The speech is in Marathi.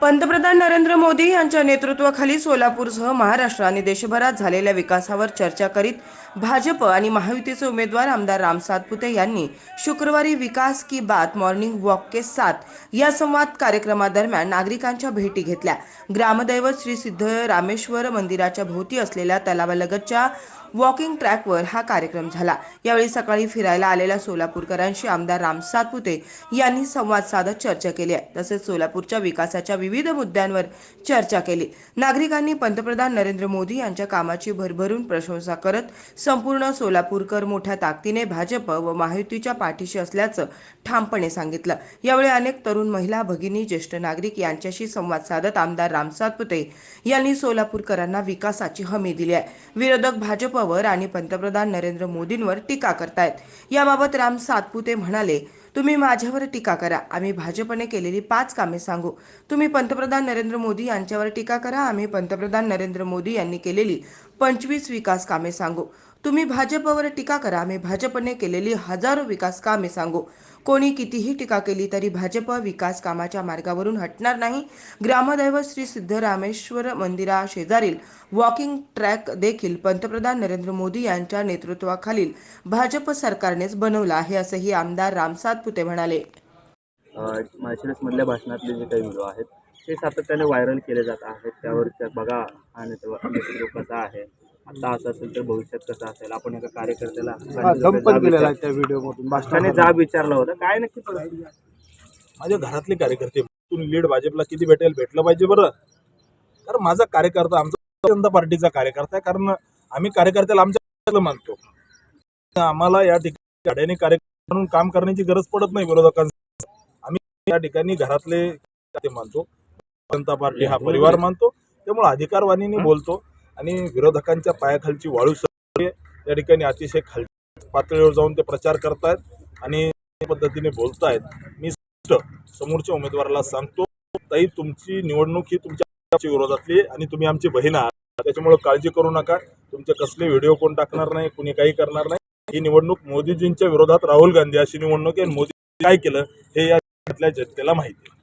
पंतप्रधान नरेंद्र मोदी यांच्या नेतृत्वाखाली सोलापूरसह महाराष्ट्र आणि देशभरात झालेल्या विकासावर चर्चा करीत भाजप आणि महायुतीचे उमेदवार आमदार राम सातपुते यांनी शुक्रवारी विकास की बात मॉर्निंग वॉक के साथ या संवाद कार्यक्रमादरम्यान नागरिकांच्या भेटी घेतल्या. ग्रामदैवत श्री सिद्ध रामेश्वर मंदिराच्या भोवती असलेल्या तलावालगतच्या वॉकिंग ट्रॅकवर हा कार्यक्रम झाला. यावेळी सकाळी फिरायला आलेल्या सोलापूरकरांशी आमदार राम सातपुते यांनी संवाद साधत चर्चा केली आहे. तसेच सोलापूरच्या विकासाच्या विविध मुद्द्यांवर चर्चा केली. नागरिकांनी पंतप्रधान नरेंद्र मोदी यांच्या कामाची भरभरून प्रशंसा करत संपूर्ण सोलापूरकर मोठ्या ताकदीने भाजप व महायुतीच्या पाठीशी असल्याचं ठामपणे सांगितलं. यावेळी अनेक तरुण महिला भगिनी ज्येष्ठ नागरिक यांच्याशी संवाद साधत आमदार राम सातपुते यांनी सोलापूरकरांना विकासाची हमी दिली आहे. विरोधक भाजपवर आणि पंतप्रधान नरेंद्र मोदींवर टीका करतायत. याबाबत राम सातपुते म्हणाले तुम्ही माझ्यावर टीका करा. आम्ही भाजपने केलेली पाच कामे सांगू. तुम्ही पंतप्रधान नरेंद्र मोदी यांच्यावर टीका करा. आम्ही पंतप्रधान नरेंद्र मोदी यांनी केलेली पंचवीस विकास कामे सांगू. तुम्ही भाजपवर टीका करा. आम्ही भाजपने केलेली हजारो विकास कामे सांगू. कोणी कितीही टीका केली तरी भाजप विकास कामाच्या मार्गावरून हटणार नाही. ग्रामदैवत श्री सिद्धरामेश्वर मंदिरा शेजारील वॉकिंग ट्रॅक देखील पंतप्रधान नरेंद्र मोदी यांच्या नेतृत्वाखालील भाजप सरकारनेच बनवला आहे असंही आमदार राम सातपुते म्हणाले. मधल्या भाषणातले जे काही व्हिडिओ आहेत ते सातत्याने व्हायरल केले जात आहेत. त्यावर बघा आणि नेतृत्व आहे? आता असं असेल तर भविष्यात कसं असेल? आपण एका कार्यकर्त्याला पण दिलेला आहे त्या त्याने जाब विचारला होता. काय नक्की परिस्थिती आहे? माझ्या घरातले कार्यकर्ते तून लीड भाजपला किती भेटेल? भेटलं पाहिजे बरं. कारण माझा कार्यकर्ता आमचा भारतीय जनता पार्टीचा कार्यकर्ता आहे. कारण आम्ही कार्यकर्त्याला आमच्या मानतो. आम्हाला या ठिकाणी गाड्याने कार्यकर्ता म्हणून काम करण्याची गरज पडत नाही विरोधकांना आम्ही या ठिकाणी घरातले ते मानतो. जनता पार्टी हा परिवार मानतो. त्यामुळे अधिकारवाणीने बोलतो. आणि विरोधकांच्या पायाखालची वाळू आहे. या ठिकाणी अतिशय खाल पातळीवर जाऊन ते प्रचार करतायत आणि त्या पद्धतीने बोलतायत. मी समोरच्या उमेदवाराला सांगतो ताई तुमची निवडणूक ही तुमच्या विरोधातली आणि तुम्ही आमची बहीण आहात. त्याच्यामुळे काळजी करू नका. तुमचे कसले व्हिडिओ कोण टाकणार नाही कुणी काही करणार नाही. ही निवडणूक मोदीजींच्या विरोधात राहुल गांधी अशी निवडणूक आहे मोदी काय केलं हे या जनतेला माहिती आहे.